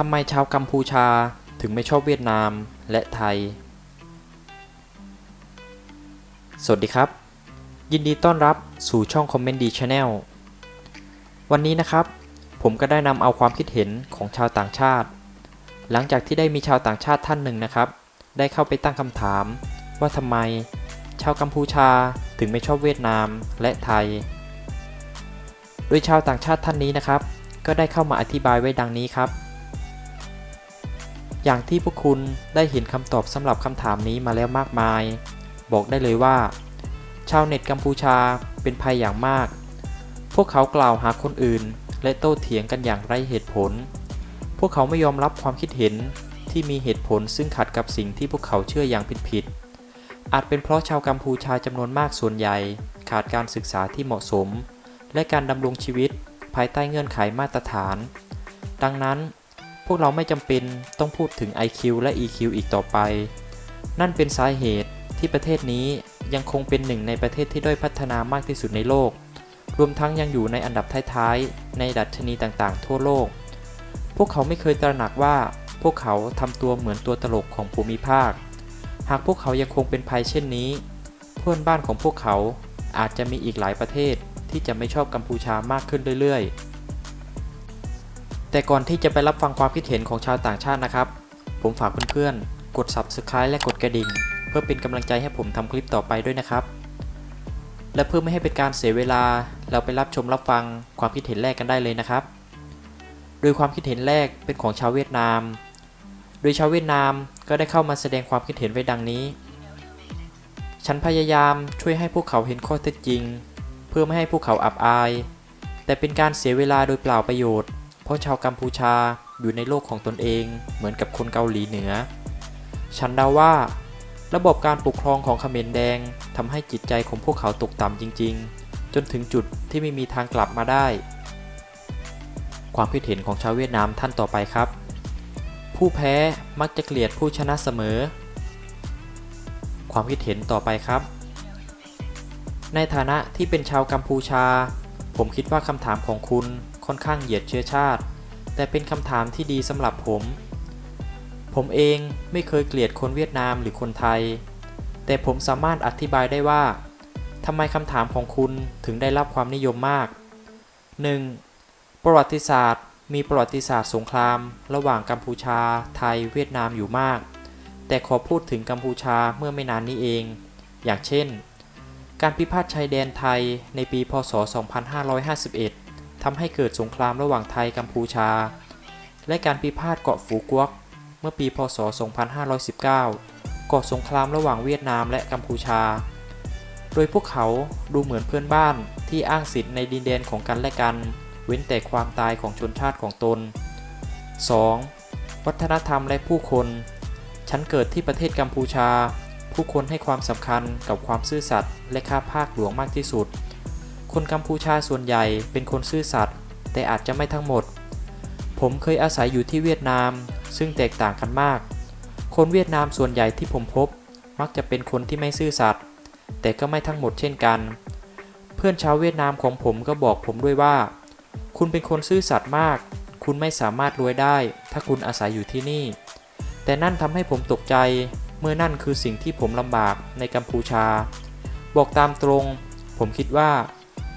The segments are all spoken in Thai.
ทำไมชาวกัมพูชาถึงไม่ชอบเวียดนามและไทย สวัสดีครับ ยินดีต้อนรับสู่ช่องคอมเมนต์ดีชาแนลวันนี้นะครับ ผมก็ได้นำเอาความคิดเห็นของชาวต่างชาติ หลังจากที่ได้มีชาวต่างชาติท่านหนึ่งนะครับ ได้เข้าไปตั้งคำถาม ว่าทำไมชาวกัมพูชาถึงไม่ชอบเวียดนามและไทย โดยชาวต่างชาติท่านนี้นะครับ ก็ได้เข้ามาอธิบายไว้ดังนี้ครับ อย่างที่พวกคุณได้เห็นคำตอบสำหรับคำถามนี้มาแล้วมากมาย บอกได้เลยว่า ชาวเน็ตกัมพูชาเป็นภัยอย่างมาก พวกเขากล่าวหาคนอื่น และโต้เถียงกันอย่างไร้เหตุผล พวกเขาไม่ยอมรับความคิดเห็นที่มีเหตุผลซึ่งขัดกับสิ่งที่พวกเขาเชื่ออย่างผิดๆอาจเป็นเพราะชาวกัมพูชาจำนวนมากส่วนใหญ่ ขาดการศึกษาที่เหมาะสม และการดำรงชีวิตภายใต้เงื่อนไขมาตรฐาน ดังนั้น พวกเราไม่จำเป็นต้องพูดถึง IQ และ EQ อีกต่อไป นั่นเป็นสาเหตุที่ประเทศนี้ยังคงเป็นหนึ่งในประเทศที่ด้อยพัฒนามากที่สุดในโลก รวมทั้งยังอยู่ในอันดับท้ายๆ ในดัชนีต่างๆ ทั่วโลก พวกเขาไม่เคยตระหนักว่าพวกเขาทำตัวเหมือนตัวตลกของภูมิภาค หากพวกเขายังคงเป็นภัยเช่นนี้ เพื่อนบ้านของพวกเขาอาจจะมีอีกหลายประเทศที่จะไม่ชอบกัมพูชามากขึ้นเรื่อยๆ แต่ก่อนที่จะไปรับฟังความคิดเห็นของชาวต่างชาตินะครับ ผมฝากเพื่อนๆ กด Subscribe และกดกระดิ่ง เพื่อเป็นกำลังใจให้ผมทำคลิปต่อไปด้วยนะครับ และเพื่อไม่ให้เป็นการเสียเวลา เราไปรับชมรับฟังความคิดเห็นแรกกันได้เลยนะครับ โดยความคิดเห็นแรกเป็นของชาวเวียดนาม โดยชาวเวียดนามก็ได้เข้ามาแสดงความคิดเห็นไว้ดังนี้ ฉันพยายามช่วยให้พวกเขาเห็นข้อเท็จจริง เพื่อไม่ให้พวกเขาอับอาย แต่เป็นการเสียเวลาโดยเปล่าประโยชน์ เพราะชาวกัมพูชาอยู่ในโลกของตนเองเหมือนกับคนเกาหลีเหนือ ฉันเดาว่า ระบบการปกครองของเขมรแดงทำให้จิตใจของพวกเขาตกต่ำจริง ๆ จนถึงจุดที่ไม่มีทางกลับมาได้ ความคิดเห็นของชาวเวียดนามท่านต่อไปครับ ผู้แพ้มักจะเกลียดผู้ชนะเสมอ ความคิดเห็นต่อไปครับ ในฐานะที่เป็นชาวกัมพูชา ผมคิดว่าคำถามของคุณ ค่อนข้างเหยียดเชื้อชาติ แต่เป็นคำถามที่ดีสำหรับผม ผมเองไม่เคยเกลียดคนเวียดนามหรือคนไทย แต่ผมสามารถอธิบายได้ว่าทำไมคำถามของคุณถึงได้รับความนิยมมาก 1. ประวัติศาสตร์ มีประวัติศาสตร์สงคราม ระหว่างกัมพูชา ไทย เวียดนามอยู่มาก แต่ขอพูดถึงกัมพูชาเมื่อไม่นานนี้เอง อย่างเช่น การพิพาทชายแดนไทยในปี พศ 2551 ทำให้เกิดสงครามระหว่างไทยกัมพูชา และการพิพาทเกาะฝูกวกเมื่อปี พศ 2519 ก่อสงครามระหว่างเวียดนามและกัมพูชา โดยพวกเขาดูเหมือนเพื่อนบ้านที่อ้างสิทธิ์ในดินแดนของกันและกัน เว้นแต่ความตายของชนชาติของตน 2. วัฒนธรรมและผู้คน ฉันเกิดที่ประเทศกัมพูชา ผู้คนให้ความสำคัญกับความซื่อสัตย์และค่าภาคหลวงมากที่สุด คนกัมพูชาส่วนใหญ่เป็นคนซื่อสัตย์แต่อาจจะไม่ทั้งหมด ผมเคยอาศัยอยู่ที่เวียดนาม ซึ่งแตกต่างกันมาก คนเวียดนามส่วนใหญ่ที่ผมพบ มักจะเป็นคนที่ไม่ซื่อสัตย์แต่ก็ไม่ทั้งหมดเช่นกัน เพื่อนชาวเวียดนามของผมก็บอกผมด้วยว่า คุณเป็นคนซื่อสัตย์มาก คุณไม่สามารถรวยได้ ถ้าคุณอาศัยอยู่ที่นี่ แต่นั่นทำให้ผมตกใจ เมื่อนั่นคือสิ่งที่ผมลำบากในกัมพูชา บอกตามตรง ผมคิดว่า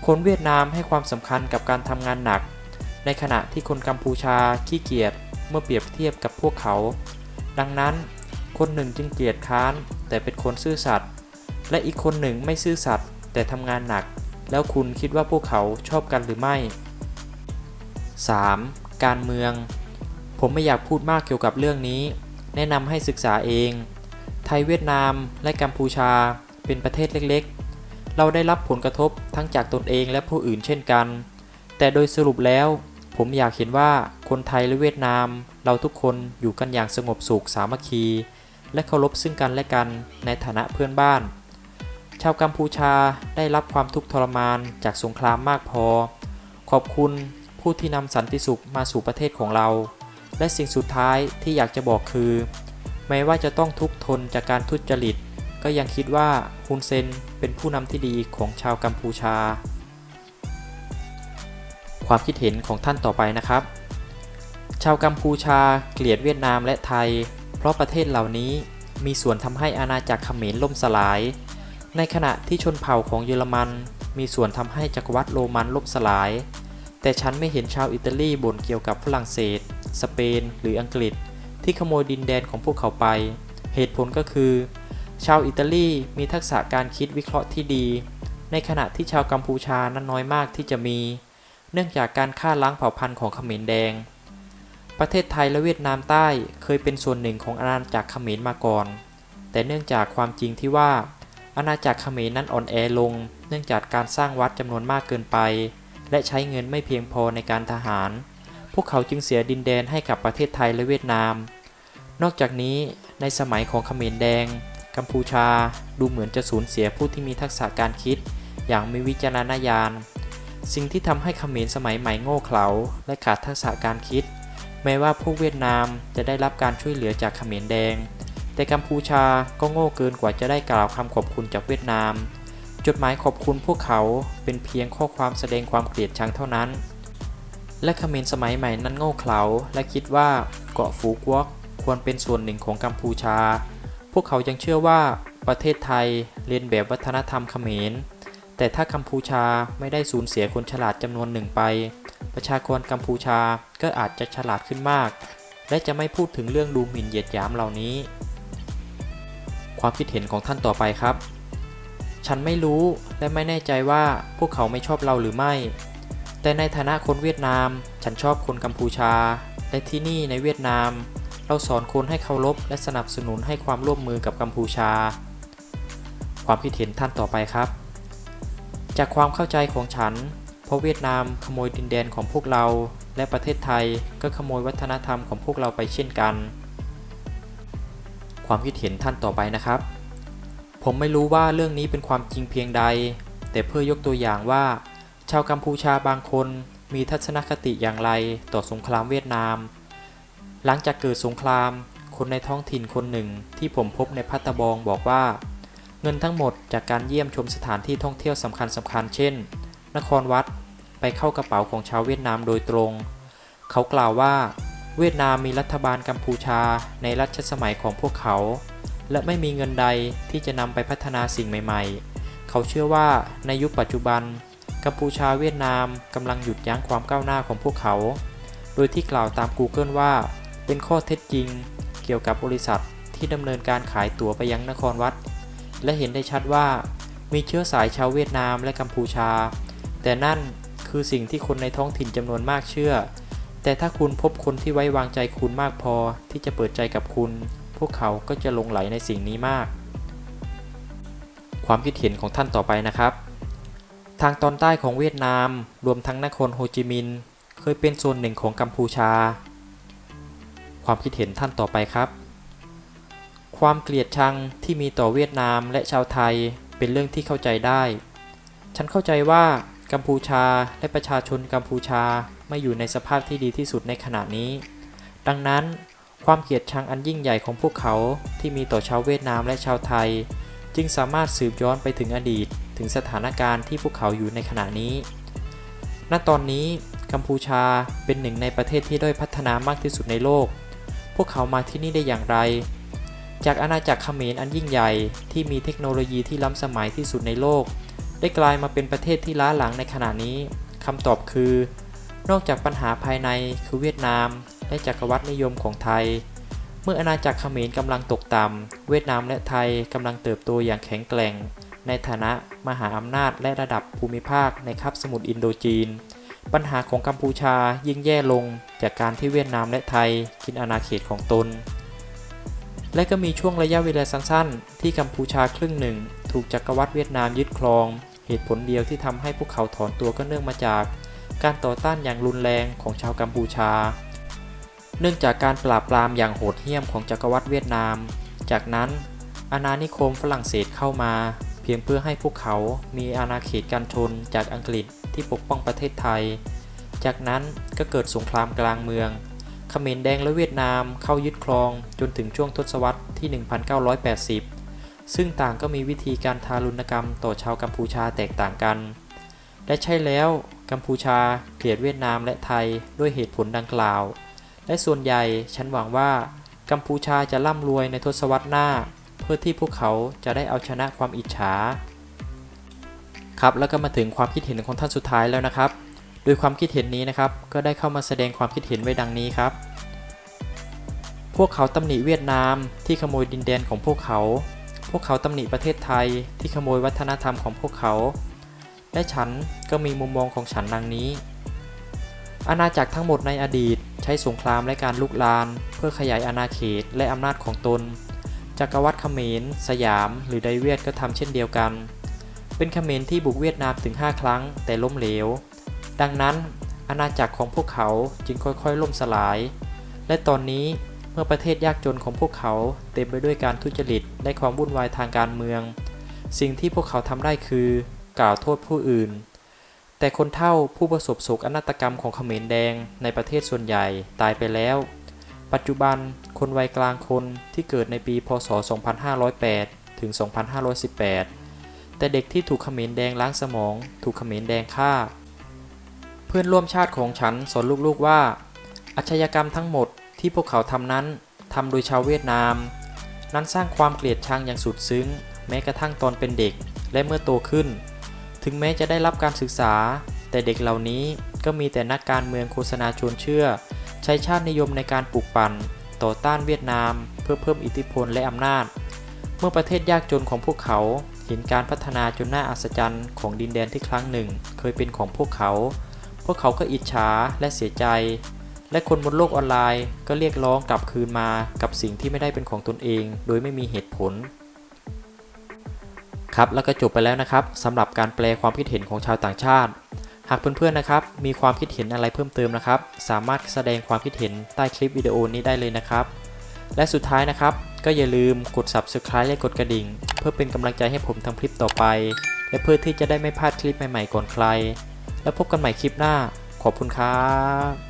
คนเวียดนามให้ความสำคัญกับการทำงานหนัก ในขณะที่คนกัมพูชาขี้เกียจเมื่อเปรียบเทียบกับพวกเขา ดังนั้น คนหนึ่งจึงเกลียดค้าน แต่เป็นคนซื่อสัตย์และอีกคนหนึ่งไม่ซื่อสัตย์แต่ทำงานหนัก แล้วคุณคิดว่าพวกเขาชอบกันหรือไม่ 3. การเมือง ผมไม่อยากพูดมากเกี่ยวกับเรื่องนี้ แนะนำให้ศึกษาเอง ไทยเวียดนามและกัมพูชาเป็นประเทศเล็กๆ เราได้รับผลกระทบทั้งจากตนเองและผู้อื่นเช่นกัน แต่โดยสรุปแล้ว ผมอยากเห็นว่าคนไทยและเวียดนาม เราทุกคนอยู่กันอย่างสงบสุขสามัคคี และเคารพซึ่งกันและกันในฐานะเพื่อนบ้าน ชาวกัมพูชาได้รับความทุกข์ทรมานจากสงครามมากพอ ขอบคุณผู้ที่นำสันติสุขมาสู่ประเทศของเรา และสิ่งสุดท้ายที่อยากจะบอกคือ แม้ว่าจะต้องทุกข์ทนจากการทุจริต ก็ยังคิดว่าฮุนเซนเป็นผู้นำที่ดีของชาวกัมพูชา ความคิดเห็นของท่านต่อไปนะครับ ชาวกัมพูชาเกลียดเวียดนามและไทย เพราะประเทศเหล่านี้มีส่วนทำให้อาณาจักรเขมรล่มสลาย ในขณะที่ชนเผ่าของเยอรมันมีส่วนทำให้จักรวรรดิโรมันล่มสลาย แต่ฉันไม่เห็นชาวอิตาลีบ่นเกี่ยวกับฝรั่งเศส สเปน หรืออังกฤษ ที่ขโมยดินแดนของพวกเขาไป เหตุผลก็คือ ชาวอิตาลีมีทักษะการคิดวิเคราะห์ที่ดี ในขณะที่ชาวกัมพูชานั้นน้อยมากที่จะมี เนื่องจากการฆ่าล้างเผ่าพันธุ์ของเขมรแดง ประเทศไทยและเวียดนามใต้เคยเป็นส่วนหนึ่งของอาณาจักรเขมรมาก่อน แต่เนื่องจากความจริงที่ว่า อาณาจักรเขมรนั้นอ่อนแอลง เนื่องจากการสร้างวัดจำนวนมากเกินไป และใช้เงินไม่เพียงพอในการทหาร พวกเขาจึงเสียดินแดนให้กับประเทศไทยและเวียดนาม นอกจากนี้ในสมัยของเขมรแดง กัมพูชาดูเหมือนจะสูญเสียผู้ที่มีทักษะการคิด อย่างมีวิจารณญาณ สิ่งที่ทำให้เขมรสมัยใหม่โง่เขลาและขาดทักษะการคิด แม้ว่าพวกเวียดนามจะได้รับการช่วยเหลือจากเขมรแดง แต่กัมพูชาก็โง่เกินกว่าจะได้กล่าวคำขอบคุณจากเวียดนาม จดหมายขอบคุณพวกเขาเป็นเพียงข้อความแสดงความเกลียดชังเท่านั้น และเขมรสมัยใหม่นั้นโง่เขลาและคิดว่าเกาะฟูกวอกควรเป็นส่วนหนึ่งของกัมพูชา พวกเขายังเชื่อว่าประเทศไทยเรียนแบบวัฒนธรรมเขมร แต่ถ้ากัมพูชาไม่ได้สูญเสียคนฉลาดจำนวนหนึ่งไป ประชากรกัมพูชาก็อาจจะฉลาดขึ้นมาก และจะไม่พูดถึงเรื่องดูหมิ่นเหยียดหยามเหล่านี้ ความคิดเห็นของท่านต่อไปครับ ฉันไม่รู้และไม่แน่ใจว่าพวกเขาไม่ชอบเราหรือไม่ แต่ในฐานะคนเวียดนาม ฉันชอบคนกัมพูชา และที่นี่ในเวียดนาม เราสอนคนให้เคารพและสนับสนุนให้ความร่วมมือกับกัมพูชา ความคิดเห็นท่านต่อไปครับ จากความเข้าใจของฉัน เพราะเวียดนามขโมยดินแดนของพวกเรา และประเทศไทยก็ขโมยวัฒนธรรมของพวกเราไปเช่นกัน ความคิดเห็นท่านต่อไปนะครับ ผมไม่รู้ว่าเรื่องนี้เป็นความจริงเพียงใด แต่เพื่อยกตัวอย่างว่า ชาวกัมพูชาบางคนมีทัศนคติอย่างไรต่อสงครามเวียดนาม หลังจากเกิดสงคราม คนในท้องถิ่นคนหนึ่งที่ผมพบในพัตตาบองบอกว่า เงินทั้งหมดจากการเยี่ยมชมสถานที่ท่องเที่ยวสำคัญสำคัญเช่น นครวัดไปเข้ากระเป๋าของชาวเวียดนามโดยตรง เขากล่าวว่า เวียดนามมีรัฐบาลกัมพูชาในรัชสมัยของพวกเขา และไม่มีเงินใดที่จะนำไปพัฒนาสิ่งใหม่ ๆ เขาเชื่อว่าในยุคปัจจุบัน กัมพูชาเวียดนามกำลังหยุดยั้งความก้าวหน้าของพวกเขา โดยที่กล่าวตาม Google ว่า เป็นข้อเท็จจริงเกี่ยวกับบริษัทที่ดำเนินการขายตั๋วไปยังนครวัด และเห็นได้ชัดว่ามีเชื้อสายชาวเวียดนามและกัมพูชา แต่นั่นคือสิ่งที่คนในท้องถิ่นจำนวนมากเชื่อ แต่ถ้าคุณพบคนที่ไว้วางใจคุณมากพอที่จะเปิดใจกับคุณ พวกเขาก็จะลงไหลในสิ่งนี้มาก ความคิดเห็นของท่านต่อไปนะครับ ทางตอนใต้ของเวียดนาม รวมทั้งนครโฮจิมินห์เคยเป็นส่วนหนึ่งของกัมพูชา ความคิดเห็นท่านต่อไปครับ ความเกลียดชังที่มีต่อเวียดนามและชาวไทยเป็นเรื่องที่เข้าใจได้ ฉันเข้าใจว่ากัมพูชาและประชาชนกัมพูชาไม่อยู่ในสภาพที่ดีที่สุดในขณะนี้ ดังนั้นความเกลียดชังอันยิ่งใหญ่ของพวกเขาที่มีต่อชาวเวียดนามและชาวไทย จึงสามารถสืบย้อนไปถึงอดีตถึงสถานการณ์ที่พวกเขาอยู่ในขณะนี้ ณ ตอนนี้กัมพูชาเป็นหนึ่งในประเทศที่ด้อยพัฒนามากที่สุดในโลก วกเขามาที่นี่ได้อย่างไร จากอาณาจักรเขมรอันยิ่งใหญ่ที่มีเทคโนโลยีที่ล้ำสมัยที่สุดในโลก ได้กลายมาเป็นประเทศที่ล้าหลังในขณะนี้คำตอบคือ นอกจากปัญหาภายในคือเวียดนาม และจักรวรรดินิยมของไทย เมื่ออาณาจักรเขมรกำลังตกต่ำเวียดนามและไทยกำลังเติบโตอย่างแข็งแกร่ง ในฐานะมหาอำนาจและระดับภูมิภาคในคาบสมุทรอินโดจีน ปัญหาของกัมพูชายิ่งแย่ลง จากการที่เวียดนามและไทยกินอาณาเขตของตน และก็มีช่วงระยะเวลาสั้นๆ ที่กัมพูชาครึ่งหนึ่ง ถูกจักรวรรดิเวียดนามยึดครอง เหตุผลเดียวที่ทำให้พวกเขาถอนตัวก็เนื่องมาจาก การต่อต้านอย่างรุนแรงของชาวกัมพูชา เนื่องจากการปราบปรามอย่างโหดเหี้ยมของจักรวรรดิเวียดนาม จากนั้นอาณานิคมฝรั่งเศสเข้ามา เพียงเพื่อให้พวกเขามีอาณาเขตการชนจากอังกฤษที่ปกป้องประเทศไทย จากนั้นก็เกิดสงครามกลางเมืองเขมรแดงและเวียดนามเข้ายึดครองจนถึงช่วงทศวรรษที่ 1980 ซึ่งต่างก็มีวิธีการทารุณกรรมต่อชาวกัมพูชาแตกต่างกัน และใช่แล้วกัมพูชาเกลียดเวียดนามและไทยด้วยเหตุผลดังกล่าว และส่วนใหญ่ฉันหวังว่ากัมพูชาจะร่ำรวยในทศวรรษหน้า เพื่อที่พวกเขาจะได้เอาชนะความอิจฉา ครับแล้วก็มาถึงความคิดเห็นของท่านสุดท้ายแล้วนะครับ ยความคิดเห็นนี้นะครับ ก็ได้เข้ามาแสดงความคิดเห็นไว้ดังนี้ครับ พวกเขาตำหนิเวียดนามที่ขโมยดินแดนของพวกเขา พวกเขาตำหนิประเทศไทยที่ขโมยวัฒนธรรมของพวกเขา และฉันก็มีมุมมองของฉันดังนี้ อาณาจักรทั้งหมดในอดีตใช้สงครามและการลุกลาน เพื่อขยายอาณาเขตและอำนาจของตน จักรวรรดิเขมร สยาม หรือไดเวียดก็ทำเช่นเดียวกัน เป็นเขมรที่บุกเวียดนามถึง 5 ครั้งแต่ล้มเหลว ดังนั้นอาณาจักรของพวกเขาจึงค่อยๆล่มสลาย และตอนนี้เมื่อประเทศยากจนของพวกเขาเต็มไปด้วยการทุจริตและความวุ่นวายทางการเมือง สิ่งที่พวกเขาทำได้คือกล่าวโทษผู้อื่น แต่คนเท่าผู้ประสบโศกนาฏกรรมของเขมรแดงในประเทศส่วนใหญ่ตายไปแล้ว ปัจจุบันคนวัยกลางคนที่เกิดในปีพศ 2508 ถึง 2518 แต่เด็กที่ถูกเขมรแดงล้างสมอง ถูกเขมรแดงฆ่า เพื่อนร่วมชาติของฉันสอนลูกๆว่า อาชญากรรมทั้งหมดที่พวกเขาทำนั้นทำโดยชาวเวียดนาม นั้นสร้างความเกลียดชังอย่างสุดซึ้ง แม้กระทั่งตอนเป็นเด็กและเมื่อโตขึ้น ถึงแม้จะได้รับการศึกษา แต่เด็กเหล่านี้ก็มีแต่นักการเมืองโฆษณาชวนเชื่อ ใช้ชาตินิยมในการปลูกปั่น ต่อต้านเวียดนาม เพื่อเพิ่มอิทธิพลและอำนาจ เมื่อประเทศยากจนของพวกเขาเห็นการพัฒนาจนน่าอัศจรรย์ของดินแดนที่ครั้งหนึ่ง เคยเป็นของพวกเขา วกเขาก็อิจฉาและเสียใจ และคนบนโลกออนไลน์ก็เรียกร้องกลับคืนมากับสิ่งที่ไม่ได้เป็นของตนเอง โดยไม่มีเหตุผล ครับแล้วก็จบไปแล้วนะครับสำหรับการแปลความคิดเห็นของชาวต่างชาติ หากเพื่อนๆนะครับ มีความคิดเห็นอะไรเพิ่มเติมนะครับ สามารถแสดงความคิดเห็นใต้คลิปวิดีโอนี้ได้เลยนะครับ และสุดท้ายนะครับ ก็อย่าลืมกด subscribe และกดกระดิ่ง เพื่อเป็นกำลังใจให้ผมทำคลิปต่อไปและเพื่อที่จะได้ไม่พลาดคลิปใหม่ๆก่อนใคร แล้วพบกันใหม่คลิปหน้า ขอบคุณครับ